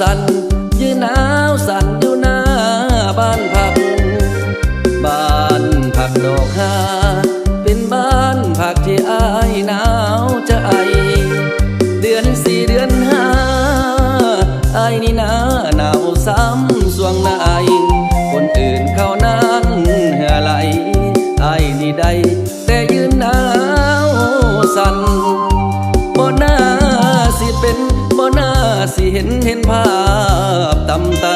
สันยืนหนาวสันอยู่หน้าบ้านพัก บ้านผักดอกหาเป็นบ้านผักที่อายหนาวใจเดือนสี่เดือนห้าอายนี่นาหนาวซ้ำสวงในคนอื่นเขานั้นเหือไหลอายนี่ได้แต่ยืนหนาวสั่น สิเห็นเห็นภาพตำตา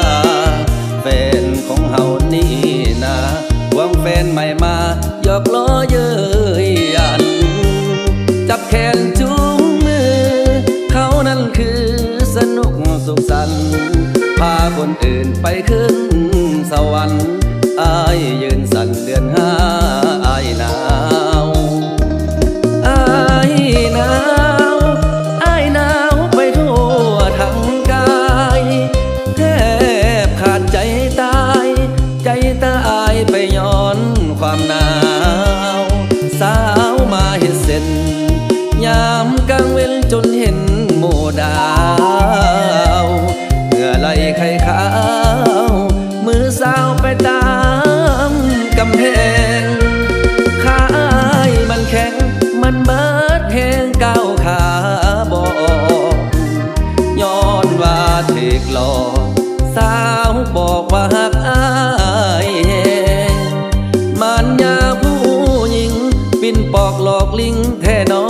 นปอกหลอกลิงแท่นอ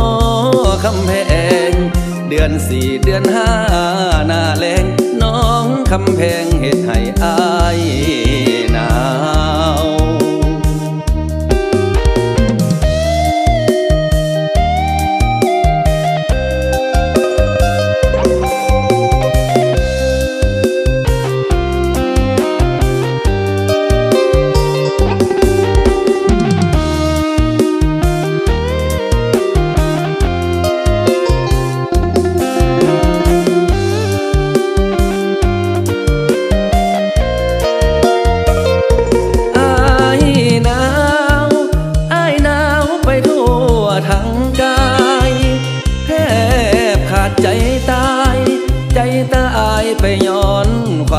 คำแพง เดือนสี่เดือนห้าหน้าแรงน้องคำแพงเหตุให้อายนา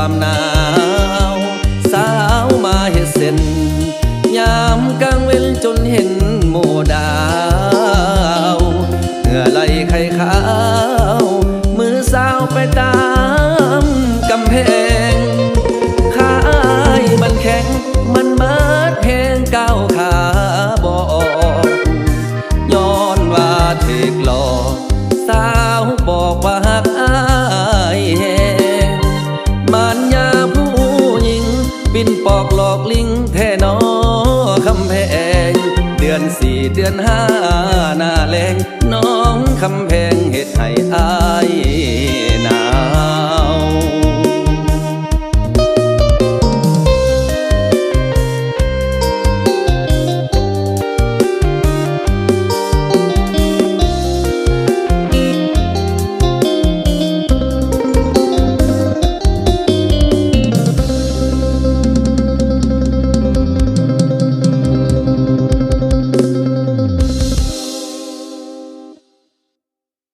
อน บินปอกหลอกลิงแท่นอคำแพง เดือนสี่เดือนห้าหน้าแรงน้องคำแพง